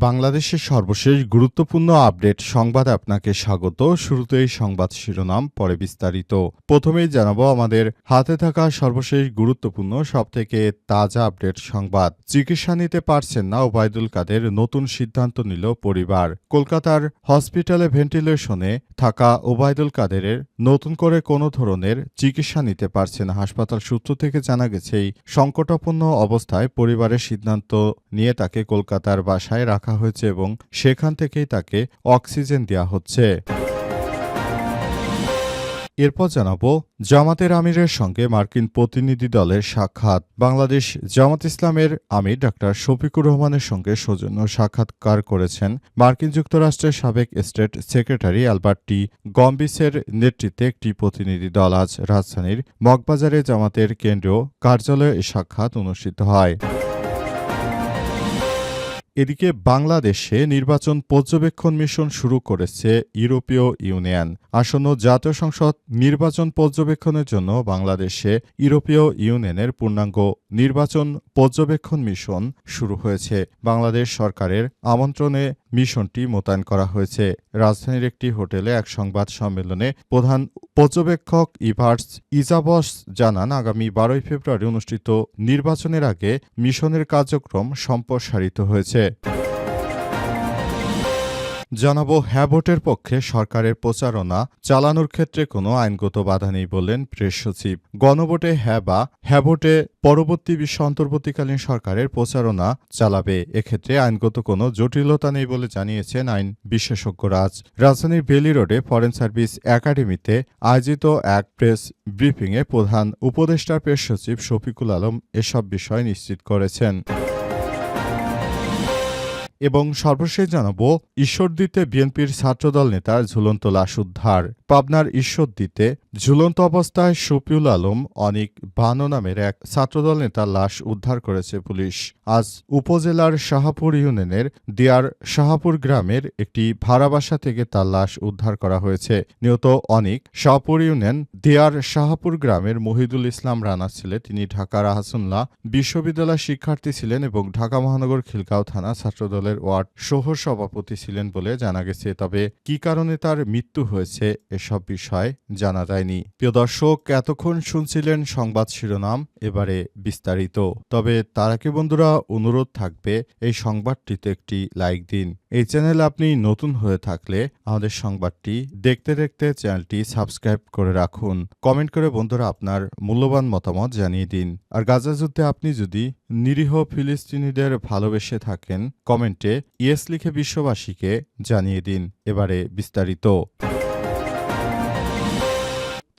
বাংলাদেশের সর্বশেষ গুরুত্বপূর্ণ আপডেট সংবাদ আপনাকে স্বাগত। শুরুতেই সংবাদ শিরোনাম, পরে বিস্তারিত। প্রথমেই জানাব আমাদের হাতে থাকা সর্বশেষ গুরুত্বপূর্ণ, সবথেকে তাজা আপডেট সংবাদ। চিকিৎসা নিতে পারছেন না ওবায়দুল কাদের, নতুন সিদ্ধান্ত নিল পরিবার। কলকাতার হসপিটালে ভেন্টিলেশনে থাকা ওবায়দুল কাদেরের নতুন করে কোনো ধরনের চিকিৎসা নিতে পারছে না। হাসপাতাল সূত্র থেকে জানা গেছে, এই সংকটাপন্ন অবস্থায় পরিবারের সিদ্ধান্ত নিয়ে তাকে কলকাতার বাসায় রাখা হয়েছে এবং সেখান থেকেই তাকে অক্সিজেন দেওয়া হচ্ছে। এরপর জানাব, জামাতের আমিরের সঙ্গে মার্কিন প্রতিনিধি দলের সাক্ষাৎ। বাংলাদেশ জামাত ইসলামের আমির ডাক্তার শফিকুর রহমানের সঙ্গে সৌজন্য সাক্ষাৎকার করেছেন মার্কিন যুক্তরাষ্ট্রের সাবেক স্টেট সেক্রেটারি অ্যালবার্ট টি. গম্বিসের নেতৃত্বে একটি প্রতিনিধি দল আজ রাজধানীর মগবাজারে জামাতের কেন্দ্রীয় কার্যালয়ে সাক্ষাৎ অনুষ্ঠিত হয়। এদিকে বাংলাদেশে নির্বাচন পর্যবেক্ষণ মিশন শুরু করেছে ইউরোপীয় ইউনিয়ন। আসন্ন জাতীয় সংসদ নির্বাচন পর্যবেক্ষণের জন্য বাংলাদেশে ইউরোপীয় ইউনিয়নের পূর্ণাঙ্গ নির্বাচন পর্যবেক্ষণ মিশন শুরু হয়েছে। বাংলাদেশ সরকারের আমন্ত্রণে মিশনটি মোতায়েন করা হয়েছে। রাজধানীর একটি হোটেলে এক সংবাদ সম্মেলনে প্রধান পর্যবেক্ষক ইভার্স ইজাবস জানান, আগামী বারোই ফেব্রুয়ারি অনুষ্ঠিত নির্বাচনের আগে মিশনের কার্যক্রম সম্প্রসারিত হয়েছে। জানাব হ্যাঁ ভোটের পক্ষে সরকারের প্রচারণা চালানোর ক্ষেত্রে কোনো আইনগত বাধা নেই বললেন প্রেস সচিব। গণভোটে হ্যাঁ বা পরবর্তী বিশ্ব অন্তর্বর্তীকালীন সরকারের প্রচারণা চালাবে, এক্ষেত্রে আইনগত কোনো জটিলতা নেই বলে জানিয়েছেন আইন বিশেষজ্ঞরা। আজ রাজধানীর বেলি রোডে ফরেন সার্ভিস একাডেমিতে আয়োজিত এক প্রেস ব্রিফিংয়ে প্রধান উপদেষ্টার প্রেস সচিব শফিকুল আলম এসব বিষয় নিশ্চিত করেছেন। এবং সর্বশেষ জানাব, ঈশ্বরদীতে বিএনপির ছাত্রদল নেতার ঝুলন্ত লাশ উদ্ধার। পাবনার ঈশ্বরদীতে ঝুলন্ত অবস্থায় শফিউল আলম, অনিক বানো নামের এক ছাত্রদল নেতার লাশ উদ্ধার করেছে পুলিশ। আজ উপজেলার শাহাপুর ইউনিয়নের দিয়ার শাহাপুর গ্রামের একটি ভাড়া বাসা থেকে তার লাশ উদ্ধার করা হয়েছে। নিহত অনিক শাহপুর ইউনিয়ন দিয়ার শাহাপুর গ্রামের মহিদুল ইসলাম রানা ছিলেন তিনি ঢাকার আহসানুল্লাহ বিশ্ববিদ্যালয় শিক্ষার্থী ছিলেন এবং ঢাকা মহানগর খিলগাঁও থানা ছাত্রদলের ওয়ার্ড সহ সভাপতি ছিলেন বলে জানা গেছে, তবে কি কারণে তার মৃত্যু হয়েছে এসব বিষয় জানা যায়নি। প্রিয় দর্শক, এতক্ষণ শুনছিলেন সংবাদ শিরোনাম, এবারে বিস্তারিত। তবে তারাকে বন্ধুরা, অনুরোধ থাকবে, এই সংবাদটিতে একটি লাইক দিন। এই চ্যানেল আপনি নতুন হয়ে থাকলে আমাদের সংবাদটি দেখতে দেখতে চ্যানেলটি সাবস্ক্রাইব করে রাখুন। কমেন্ট করে বন্ধুরা আপনার মূল্যবান মতামত জানিয়ে দিন। আর গাজা যুদ্ধে আপনি যদি নিরীহ ফিলিস্তিনিদের ভালোবেসে থাকেন, কমেন্টে ইয়েস লিখে বিশ্ববাসীকে জানিয়ে দিন। এবারে বিস্তারিত।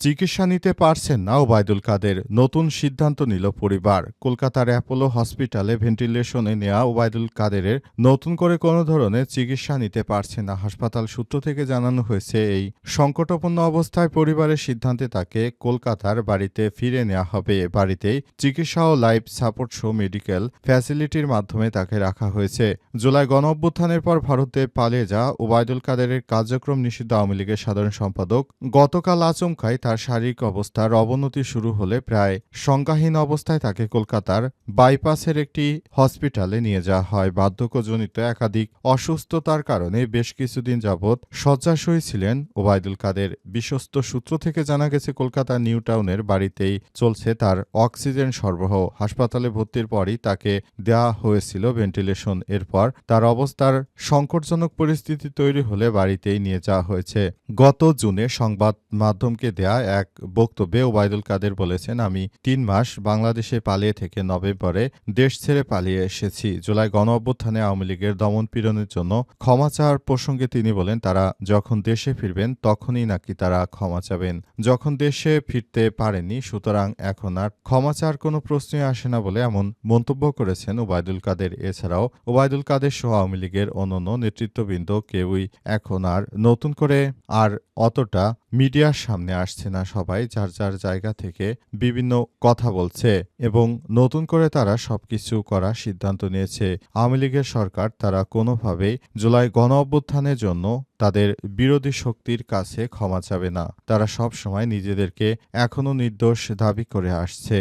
চিকিৎসা নিতে পারছেন না ওবায়দুল কাদের। নতুন সিদ্ধান্ত নিল পরিবার। কলকাতার অ্যাপোলো হসপিটালে ভেন্টিলেশনে নেওয়া ওবায়দুল কাদেরের নতুন করে কোনো ধরনের চিকিৎসা নিতে পারছে না। হাসপাতাল সূত্র থেকে জানানো হয়েছে, এই সংকটাপন্ন অবস্থায় পরিবারের সিদ্ধান্তে তাকে কলকাতার বাড়িতে ফিরে নেওয়া হবে। বাড়িতেই চিকিৎসা ও লাইফ সাপোর্ট শো মেডিকেল ফ্যাসিলিটির মাধ্যমে তাকে রাখা হয়েছে। জুলাই গণ অভ্যুত্থানের পর ভারতে পালিয়ে যা ওবায়দুল কাদেরের কার্যক্রম নিষিদ্ধ আওয়ামী লীগের সাধারণ সম্পাদক গতকাল আচমকায় তার শারীরিক অবস্থার অবনতি শুরু হলে প্রায় সংজ্ঞাহীন অবস্থায় তাকে কলকাতার বাইপাসের একটি হসপিটালে নিয়ে যাওয়া হয়। বার্ধক্যজনিত একাধিক অসুস্থতার কারণে বেশ কিছুদিন যাবৎ শয্যাশয়ী ছিলেন ওবায়দুল কাদের। বিশ্বস্ত সূত্র থেকে জানা গেছে কলকাতার নিউ টাউনের বাড়িতেই চলছে তার অক্সিজেন সরবরাহ। হাসপাতালে ভর্তির পরই তাকে দেওয়া হয়েছিল ভেন্টিলেশন। এরপর তার অবস্থার সংকটজনক পরিস্থিতি তৈরি হলে বাড়িতেই নিয়ে যাওয়া হয়েছে। গত জুনে সংবাদ মাধ্যমকে দেয়া এক বক্তব্যে ওবায়দুল কাদের বলেছেন, আমি তিন মাস বাংলাদেশে পালিয়ে থেকে নভেম্বরে দেশ ছেড়ে পালিয়ে এসেছি। জুলাই গণ অভ্যুত্থানে আওয়ামী লীগের দমন পীড়নের জন্য ক্ষমা চাওয়ার প্রসঙ্গে তিনি বলেন, তারা যখন দেশে ফিরবেন তখনই নাকি তারা ক্ষমা চাবেন। যখন দেশে ফিরতে পারেননি, সুতরাং এখন আর ক্ষমা চাওয়ার কোনো প্রশ্নই আসে না বলে এমন মন্তব্য করেছেন ওবায়দুল কাদের। এছাড়াও ওবায়দুল কাদের সহ আওয়ামী লীগের অন্যান্য নেতৃত্ববৃন্দ কেউই এখন আর নতুন করে আর অতটা মিডিয়ার সামনে আসছে না সবাই যার যার জায়গা থেকে বিভিন্ন কথা বলছে এবং নতুন করে তারা সবকিছু করার সিদ্ধান্ত নিয়েছে। আওয়ামী লীগের সরকার তারা কোনোভাবেই জুলাই গণ অভ্যুত্থানের জন্য তাদের বিরোধী শক্তির কাছে ক্ষমা চাবে না। তারা সবসময় নিজেদেরকে এখনও নির্দোষ দাবি করে আসছে।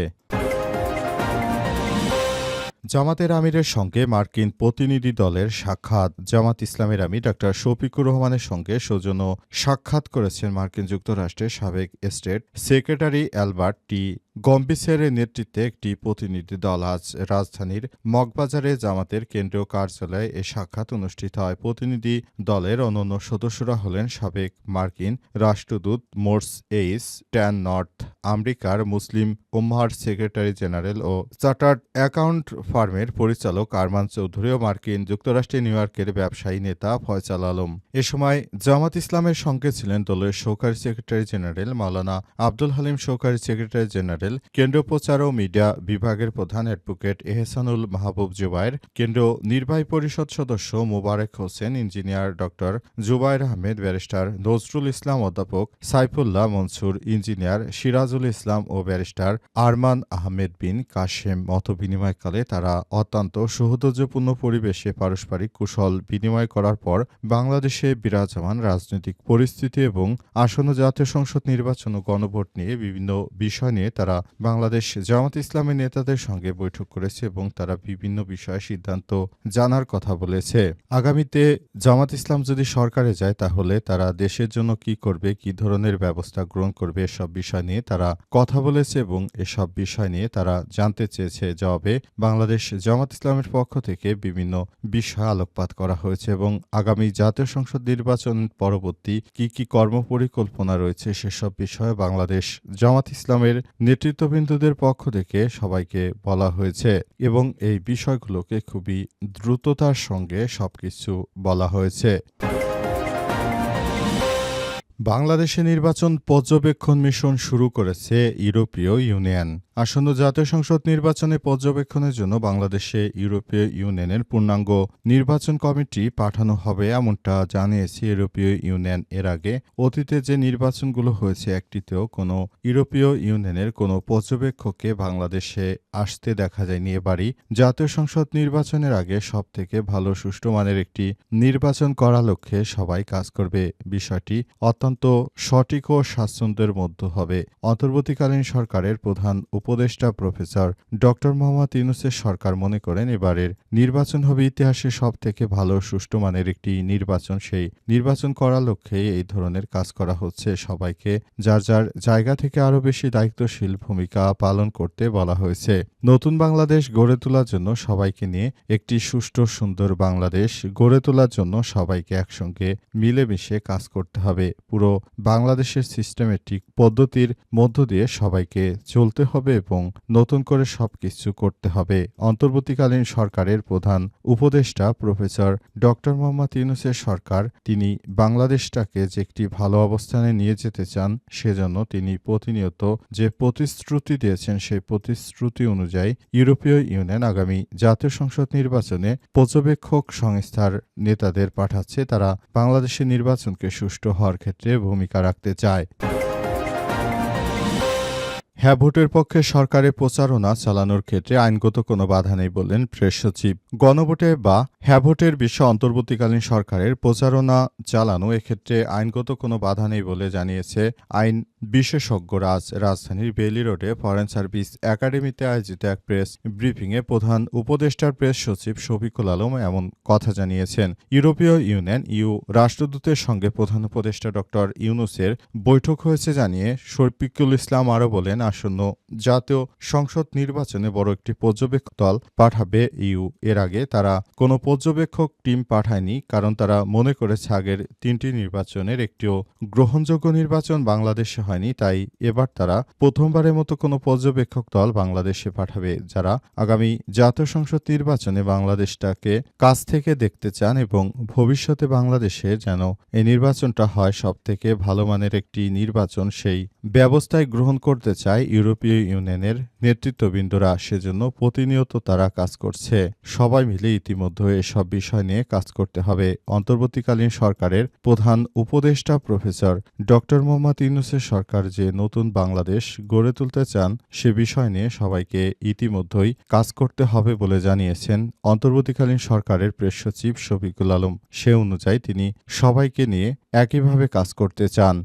জামাতের আমিরের সঙ্গে মার্কিন প্রতিনিধি দলের সাক্ষাৎ। জামাত ইসলামের আমির ডাক্তার শফিকুর রহমানের সঙ্গে সৌজন্য সাক্ষাৎ করেছেন মার্কিন যুক্তরাষ্ট্রের সাবেক স্টেট সেক্রেটারি অ্যালবার্ট টি গম্বিসেরের নেতৃত্বে একটি প্রতিনিধি দল আজ রাজধানীর মগবাজারে জামাতের কেন্দ্রীয় কার্যালয়ে এ সাক্ষাৎ অনুষ্ঠিত হয়। প্রতিনিধি দলের অন্যান্য সদস্যরা হলেন সাবেক মার্কিন রাষ্ট্রদূত মোর্স এইস ট্যান নর্থ আমেরিকার মুসলিম উম্মার সেক্রেটারি জেনারেল ও চার্টার্ড অ্যাকাউন্ট ফার্মের পরিচালক আরমান চৌধুরী ও মার্কিন যুক্তরাষ্ট্রে নিউ ইয়র্কের ব্যবসায়ী নেতা ফয়সাল আলম। এ সময় জামাত ইসলামের সঙ্গে ছিলেন দলের সহকারী সেক্রেটারি জেনারেল মাওলানা আব্দুল হালিম সহকারী সেক্রেটারি জেনারেল কেন্দ্রীয় প্রচার ও মিডিয়া বিভাগের প্রধান অ্যাডভোকেট এহসানুল মাহবুব জুবাইর কেন্দ্রীয় নির্বাহী পরিষদ সদস্য Mobarak Hossain, engineer doctor Zubair Ahmed, barrister Nazrul Islam অধ্যাপক সাইফুল্লাহ মনসুর, ইঞ্জিনিয়ার সিরাজুল ইসলাম ও ব্যারিস্টার আরমান আহমেদ বিন কাশেম। মত বিনিময়কালে তারা অত্যন্ত সৌহৃদযপূর্ণ পরিবেশে পারস্পরিক কুশল বিনিময় করার পর বাংলাদেশে বিরাজমান রাজনৈতিক পরিস্থিতি এবং আসন্ন জাতীয় সংসদ নির্বাচন ও গণভোট নিয়ে বিভিন্ন বিষয় নিয়ে তারা বাংলাদেশ জামাত ইসলামের নেতাদের সঙ্গে বৈঠক করেছে এবং তারা বিভিন্ন বিষয়ে সিদ্ধান্ত জানার কথা বলেছে। আগামীতে জামাত ইসলাম যদি সরকারে যায়, তাহলে তারা দেশের জন্য কি করবে, কি ধরনের ব্যবস্থা গ্রহণ করবে, এসব বিষয় নিয়ে তারা কথা বলেছে এবং এসব বিষয় নিয়ে তারা জানতে চেয়েছে। জবাবে বাংলাদেশ জামাত ইসলামের পক্ষ থেকে বিভিন্ন বিষয় আলোকপাত করা হয়েছে এবং আগামী জাতীয় সংসদ নির্বাচন পরবর্তী কি কি কর্মপরিকল্পনা রয়েছে, সেসব বিষয়ে বাংলাদেশ জামাত ইসলামের নেতৃত্ববৃন্দদের পক্ষ থেকে সবাইকে বলা হয়েছে এবং এই বিষয়গুলোকে খুবই দ্রুততার সঙ্গে সবকিছু বলা হয়েছে। বাংলাদেশে নির্বাচন পর্যবেক্ষণ মিশন শুরু করেছে ইউরোপীয় ইউনিয়ন। আসন্ন জাতীয় সংসদ নির্বাচনে পর্যবেক্ষণের জন্য বাংলাদেশে ইউরোপীয় ইউনিয়নের পূর্ণাঙ্গ নির্বাচন কমিটি পাঠানো হবে এমনটা জানিয়েছে ইউরোপীয় ইউনিয়ন। এর আগে অতীতে যে নির্বাচনগুলো হয়েছে একটিতেও কোনো ইউরোপীয় ইউনিয়নের কোনো পর্যবেক্ষককে বাংলাদেশে আসতে দেখা যায়নি। এবারই জাতীয় সংসদ নির্বাচনের আগে সব থেকে ভালো সুষ্ঠু মানের একটি নির্বাচন করা লক্ষ্যে সবাই কাজ করবে। বিষয়টি অত্যন্ত সঠিক ও স্বাচ্ছন্দ্যের মধ্যে হবে। অন্তর্বর্তীকালীন সরকারের প্রধান উপদেষ্টা প্রফেসর ড. মোহাম্মদ ইউনুসের সরকার মনে করেন, এবারের নির্বাচন হবে ইতিহাসে সব থেকে ভালো সুষ্ঠু মানের একটি নির্বাচন। সেই নির্বাচন করার লক্ষ্যে এই ধরনের কাজ করা হচ্ছে। সবাইকে যার যার জায়গা থেকে আরও বেশি দায়িত্বশীল ভূমিকা পালন করতে বলা হয়েছে। নতুন বাংলাদেশ গড়ে তোলার জন্য সবাইকে নিয়ে একটি সুষ্ঠু, সুন্দর বাংলাদেশ গড়ে তোলার জন্য সবাইকে একসঙ্গে মিলেমিশে কাজ করতে হবে। পুরো বাংলাদেশের সিস্টেমেটিক পদ্ধতির মধ্য দিয়ে সবাইকে চলতে হবে এবং নতুন করে সবকিছু করতে হবে। অন্তর্বর্তীকালীন সরকারের প্রধান উপদেষ্টা প্রফেসর ড মোহাম্মদ ইউনুসের সরকার তিনি বাংলাদেশটাকে যে একটি ভালো অবস্থানে নিয়ে যেতে চান, সেজন্য তিনি প্রতিনিয়ত যে প্রতিশ্রুতি দিয়েছেন, সেই প্রতিশ্রুতি অনুযায়ী ইউরোপীয় ইউনিয়ন আগামী জাতীয় সংসদ নির্বাচনে পর্যবেক্ষক সংস্থার নেতাদের পাঠাচ্ছে তারা বাংলাদেশের নির্বাচনকে সুষ্ঠু হওয়ার ক্ষেত্রে ভূমিকা রাখতে চায়। হ্যাঁ ভোটের পক্ষে সরকারের প্রচারণা চালানোর ক্ষেত্রে আইনগত কোনো বাধা নেই বললেন প্রেস সচিব। গণভোটে বা হ্যাঁ ভোটের বিষয়ে অন্তর্বর্তীকালীন সরকারের প্রচারণা চালানো এক্ষেত্রে আইনগত কোনো বাধা নেই বলে জানিয়েছে আইন বিশেষজ্ঞরা আজ রাজধানীর বেইলি রোডে ফরেন সার্ভিস একাডেমিতে আয়োজিত এক প্রেস ব্রিফিংয়ে প্রধান উপদেষ্টার প্রেস সচিব শফিকুল আলম এমন কথা জানিয়েছেন। ইউরোপীয় ইউনিয়ন, ইউ রাষ্ট্রদূতের সঙ্গে প্রধান উপদেষ্টা ডক্টর ইউনুসের বৈঠক হয়েছে জানিয়ে শফিকুল ইসলাম আরও বলেন, আসন্ন জাতীয় সংসদ নির্বাচনে বড় একটি পর্যবেক্ষক দল পাঠাবে ইউ। এর আগে তারা কোনো পর্যবেক্ষক টিম পাঠায়নি, কারণ তারা মনে করেছে আগের তিনটি নির্বাচনের একটিও গ্রহণযোগ্য নির্বাচন বাংলাদেশে হয়নি, তাই এবার তারা প্রথমবারের মতো কোনো পর্যবেক্ষক দল বাংলাদেশে পাঠাবে যারা আগামী জাতীয় সংসদ নির্বাচনে বাংলাদেশটাকে কাছ থেকে দেখতে চান এবং ভবিষ্যতে বাংলাদেশে যেন এই নির্বাচনটা হয় সব থেকে ভালো মানের একটি নির্বাচন সেই ব্যবস্থায় গ্রহণ করতে চায় ইউরোপীয় ইউনিয়নের নেতৃত্ববৃন্দরা। সেজন্য প্রতিনিয়ত তারা কাজ করছে। সবাই মিলে ইতিমধ্যে এসব বিষয় নিয়ে কাজ করতে হবে। অন্তর্বর্তীকালীন সরকারের প্রধান উপদেষ্টা প্রফেসর ডক্টর মোহাম্মদ ইউনুসের সরকার যে নতুন বাংলাদেশ গড়ে তুলতে চান, সে বিষয় নিয়ে সবাইকে ইতিমধ্যেই কাজ করতে হবে বলে জানিয়েছেন অন্তর্বর্তীকালীন সরকারের প্রেস সচিব শফিকুল আলম। সে অনুযায়ী তিনি সবাইকে নিয়ে একইভাবে কাজ করতে চান।